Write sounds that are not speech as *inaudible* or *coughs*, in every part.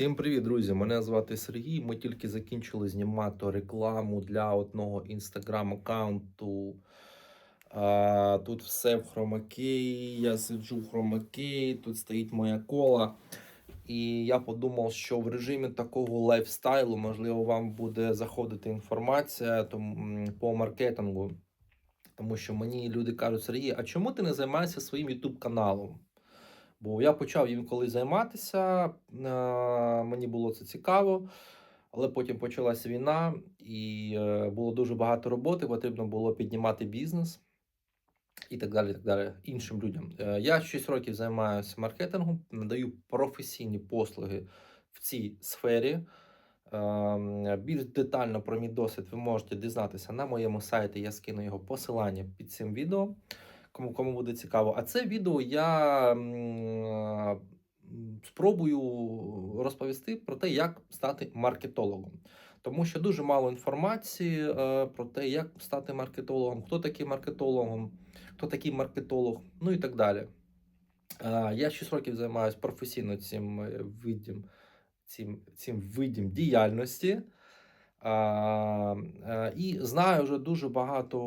Всім привіт, друзі! Мене звати Сергій. Ми тільки закінчили знімати рекламу для одного інстаграм-аккаунту. Тут все в хромакеї, я сиджу в хромакеї, тут стоїть моя кола. І я подумав, що в режимі такого лайфстайлу, можливо, вам буде заходити інформація по маркетингу. Тому що мені люди кажуть, Сергій, а чому ти не займаєшся своїм YouTube каналом? Бо я почав їм колись займатися, е, мені було це цікаво, але потім почалася війна, і е, було дуже багато роботи, потрібно було піднімати бізнес і так далі. так далі іншим людям. Е, Я 6 років займаюся маркетингом, надаю професійні послуги в цій сфері. Більш детально про мій досвід ви можете дізнатися на моєму сайті. Я скину його посилання під цим відео. Кому кому буде цікаво. А це відео я спробую розповісти про те, як стати маркетологом. Тому що дуже мало інформації е, про те, як стати маркетологом, хто такий маркетологом, хто такий маркетолог, ну і так далі. Е, Я 6 років займаюся професійно цим е, видом, цим, цим видом діяльності. А, е, і знаю вже дуже багато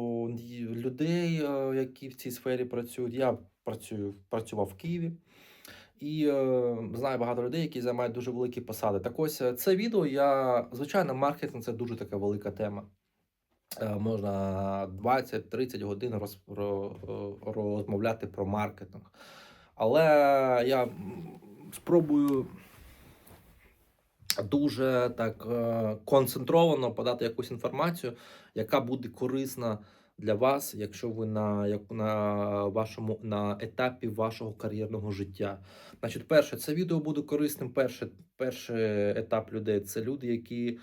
людей, е, які в цій сфері працюють. Я працюю, працював в Києві. І е, знаю багато людей, які займають дуже великі посади. Так ось е, це відео я, звичайно, маркетинг це дуже така велика тема. Е, Можна 20-30 годин роз, ро- е, розмовляти про маркетинг. Але я спробую дуже так е, концентровано подати якусь інформацію, яка буде корисна для вас, якщо ви на, як, на вашому на етапі вашого кар'єрного життя. Значить, перше, це відео буде корисним. Перше, перший етап людей це люди, які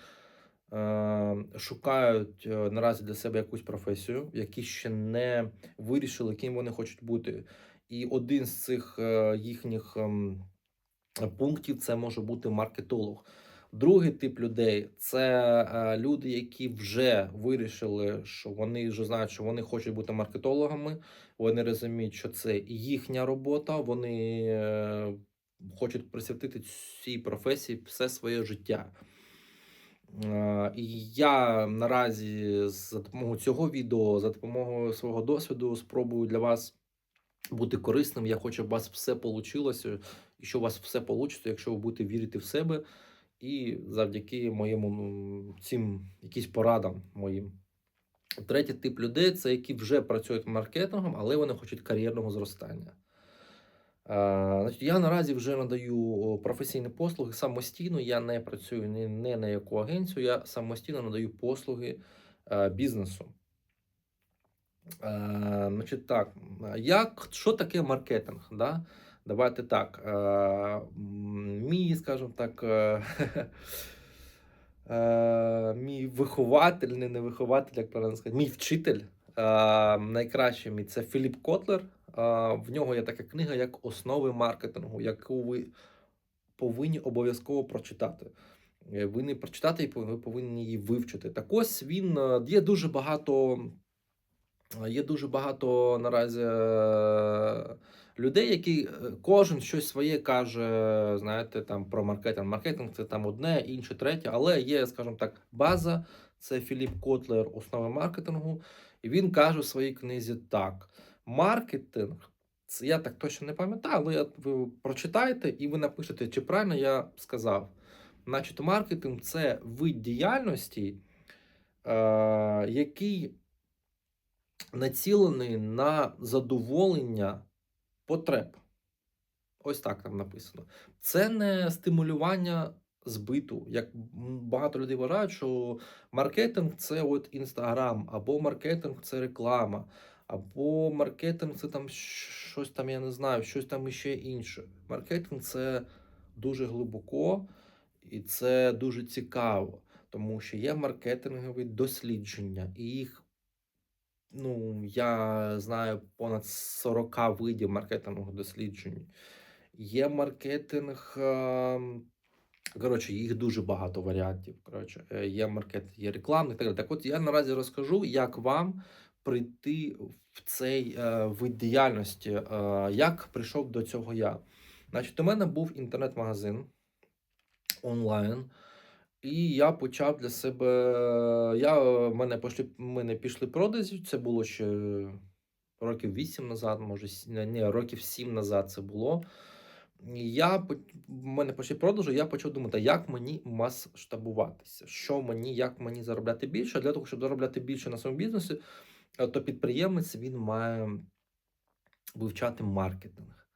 е, шукають е, наразі для себе якусь професію, які ще не вирішили, ким вони хочуть бути. І один з цих їхніх ем, пунктів це може бути маркетолог. Другий тип людей це е, люди, які вже вирішили, що вони вже знають, що вони хочуть бути маркетологами. Вони розуміють, що це їхня робота. Вони е, хочуть присвятити цій професії все своє життя. Е, І я наразі за допомогою цього відео, за допомогою свого досвіду, спробую для вас бути корисним. Я хочу, щоб у вас все вийшло, і що у вас все вийде, якщо ви будете вірити в себе, і завдяки моєму цим якісь порадам моїм. Третій тип людей це які вже працюють маркетингом, але вони хочуть кар'єрного зростання. Е, Значить, я наразі вже надаю професійні послуги самостійно. Я не працюю не на яку агенцію, я самостійно надаю послуги е, бізнесу. Е, значить, так, як, що таке маркетинг? Да? Давайте так. Е, мій, скажімо так, *laughs* е, мій вихователь, не, не вихователь, як правильно сказати, мій вчитель. Е, найкращий мій це Філіп Котлер. В нього є така книга, як Основи маркетингу, яку ви повинні обов'язково прочитати. Ви не прочитати ви повинні її вивчити. Так ось він є дуже багато. Є дуже багато наразі е, людей, які е, кожен щось своє каже, знаєте, там про маркетинг. Маркетинг це там одне, інше, третє, але є, скажімо так, база. Це Філіп Котлер, основи маркетингу. І він каже в своїй книзі так: маркетинг, це я так точно не пам'ятаю, але ви прочитаєте і ви напишете, чи правильно я сказав. Значить, маркетинг це вид діяльності, е, який націлений на задоволення потреб. Ось так там написано. Це не стимулювання збиту. Як багато людей вважають, що маркетинг це от інстаграм, або маркетинг це реклама, або маркетинг це там щось там, я не знаю, щось там іще інше. Маркетинг це дуже глибоко і це дуже цікаво, тому що є маркетингові дослідження, і їх Ну, я знаю понад 40 видів маркетингових досліджень. Є маркетинг. ем, Коротше, їх дуже багато варіантів. Коротше, Е, є маркетинг, є рекламний так. Так от я наразі розкажу, як вам прийти в цей е, вид діяльності, е, як прийшов до цього я. Значить, у мене був інтернет-магазин. онлайн. І я почав для себе. Я, в мене пішли, мене пішли продажі. Це було ще років 8 назад, може, ні, років 7 назад це було. Я в мене пішли продажі, я почав думати, як мені масштабуватися, що мені, як мені заробляти більше. Для того, щоб заробляти більше на своєму бізнесі, е, то підприємець він має вивчати маркетинг.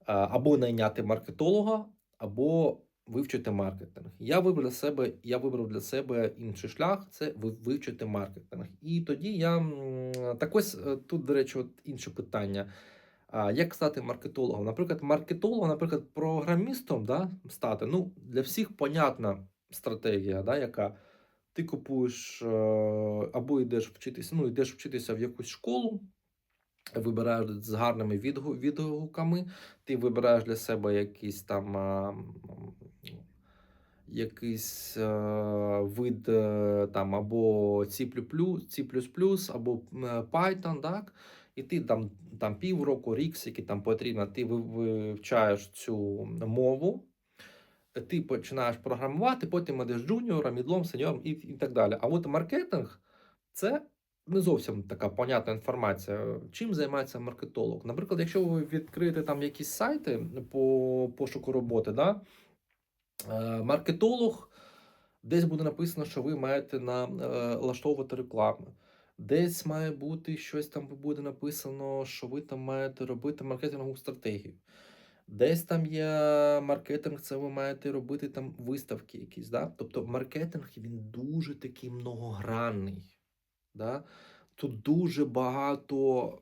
Е, Або найняти маркетолога, або вивчити маркетинг. Я вибрав себе, я вибрав для себе інший шлях це вивчити маркетинг. І тоді я так ось е, тут, до речі, от інше питання. Як стати маркетологом? Наприклад, маркетологом, наприклад, програмістом да, стати. Ну, для всіх понятна стратегія, да, яка ти купуєш е, або йдеш вчитися, ну, йдеш вчитися в якусь школу, вибираєш з гарними відгуками, ти вибираєш для себе якийсь там якийсь е, вид е, там або C++, або е, Python, так? І ти там, там півроку, рік, скільки там потрібно, ти вивчаєш цю мову, ти починаєш програмувати, потім йдеш джуніором, мідлом, сеньором і, і так далі. А от маркетинг це не зовсім така понятна інформація. Чим займається маркетолог? Наприклад, якщо ви відкриєте там якісь сайти по пошуку роботи, да, маркетолог десь буде написано, що ви маєте налаштовувати рекламу. Десь має бути щось там буде написано, що ви там маєте робити маркетингову стратегію. Десь там є маркетинг, це ви маєте робити там виставки якісь. Да? Тобто маркетинг він дуже такий многогранний. Да? Тут дуже багато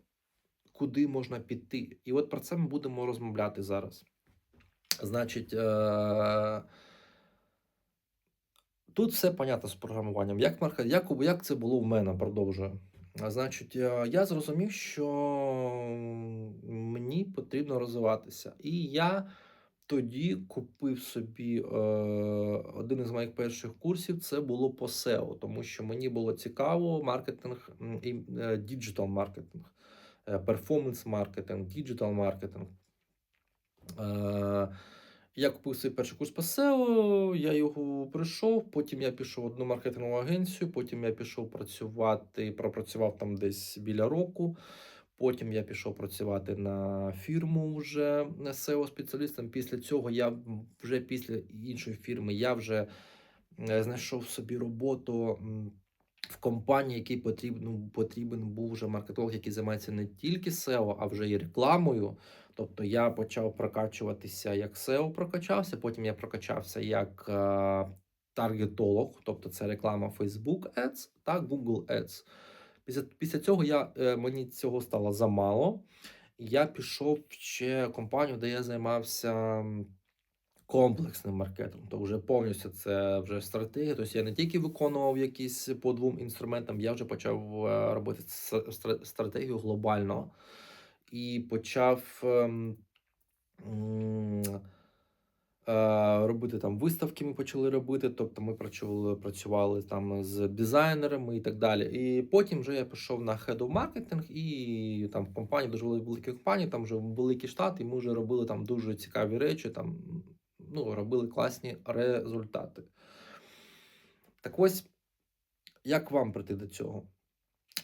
куди можна піти. І от про це ми будемо розмовляти зараз. Значить, е- тут все понятно з програмуванням. Як, марка... як, як це було в мене, продовжую. Значить, е, я зрозумів, що мені потрібно розвиватися. І я тоді купив собі е, один із моїх перших курсів. Це було по SEO, тому що мені було цікаво маркетинг і е, діджитал маркетинг, перформанс маркетинг, діджитал маркетинг. Е, я купив свій перший курс по SEO, я його пройшов, потім я пішов в одну маркетингову агенцію, потім я пішов працювати, пропрацював там десь біля року. Потім я пішов працювати на фірму вже SEO-спеціалістом. Після цього я вже після іншої фірми я вже е, знайшов собі роботу в компанії, якій потрібен, потрібен був вже маркетолог, який займається не тільки SEO, а вже і рекламою. Тобто я почав прокачуватися як SEO прокачався, потім я прокачався як е, таргетолог, тобто це реклама Facebook Ads та Google Ads. Після, після цього я, е, мені цього стало замало. Я пішов в ще компанію, де я займався комплексним маркетингом. То вже повністю це вже стратегія. Тобто я не тільки виконував якісь по двом інструментам, я вже почав е, робити стратегію глобально і почав. ем, е, Робити там виставки ми почали робити, тобто ми працювали, працювали там з дизайнерами і так далі. І потім вже я пішов на Head of Marketing і там в компанії, дуже великі компанії, там вже великий штат, і ми вже робили там дуже цікаві речі, там ну, робили класні результати. Так ось, як вам прийти до цього?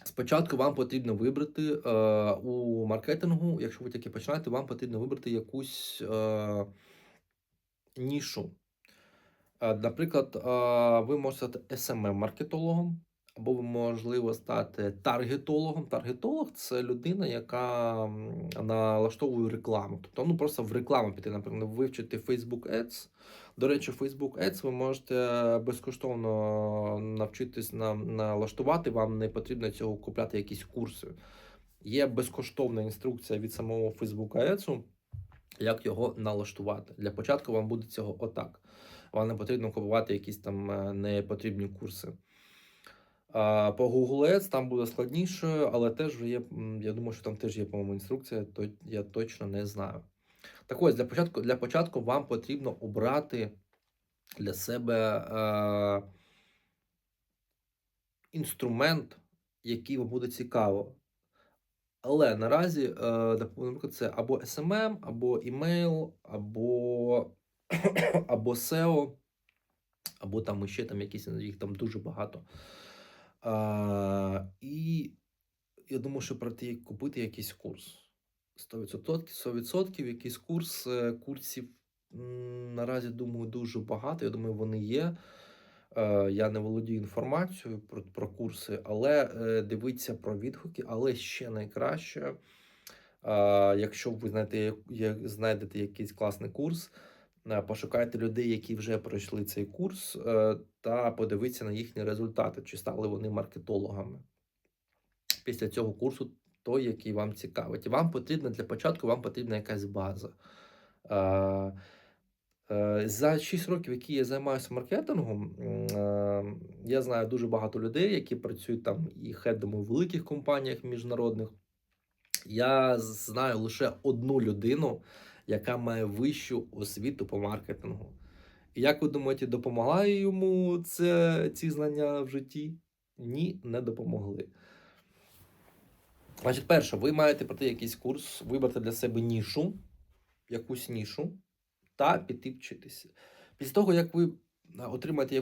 Спочатку вам потрібно вибрати е, у маркетингу, якщо ви тільки починаєте, вам потрібно вибрати якусь е, нішу. Е, Наприклад, е, ви можете стати SMM-маркетологом, або можливо стати таргетологом. Таргетолог це людина, яка налаштовує рекламу. Тобто, ну просто в рекламу піти, наприклад, вивчити Facebook Ads. До речі, Facebook Ads ви можете безкоштовно навчитись на, налаштувати. Вам не потрібно цього купляти якісь курси. Є безкоштовна інструкція від самого Facebook Ads, як його налаштувати. Для початку вам буде цього отак. Вам не потрібно купувати якісь там е, непотрібні курси. По Google Ads там буде складніше, але теж є, я думаю, що там теж є, по-моєму, інструкція, то я точно не знаю. Так ось, для початку, для початку вам потрібно обрати для себе е, інструмент, який вам буде цікаво. Але наразі, е, наприклад, це або SMM, або email, або *coughs* або SEO, або там ще там якісь їх там дуже багато. А, і я думаю, що пройти купити якийсь курс. 100%, 100% якийсь курс. Е, Курсів наразі думаю дуже багато. Я думаю, вони є. Е, Я не володію інформацією про, про курси, але е, дивіться про відгуки. Але ще найкраще, якщо ви знаєте, знайдете якийсь класний курс, пошукайте людей, які вже пройшли цей курс, е, та подивіться на їхні результати, чи стали вони маркетологами після цього курсу, той, який вам цікавить. Вам потрібна для початку, вам потрібна якась база. Е, Е, За 6 років, які я займаюся маркетингом, е, я знаю дуже багато людей, які працюють там і хедами в великих компаніях міжнародних. Я знаю лише одну людину, яка має вищу освіту по маркетингу. І як ви думаєте, допомагає йому це, ці знання в житті? Ні, не допомогли. Значить, перше, ви маєте пройти якийсь курс, вибрати для себе нішу, якусь нішу, та піти вчитися. Після того, як ви отримаєте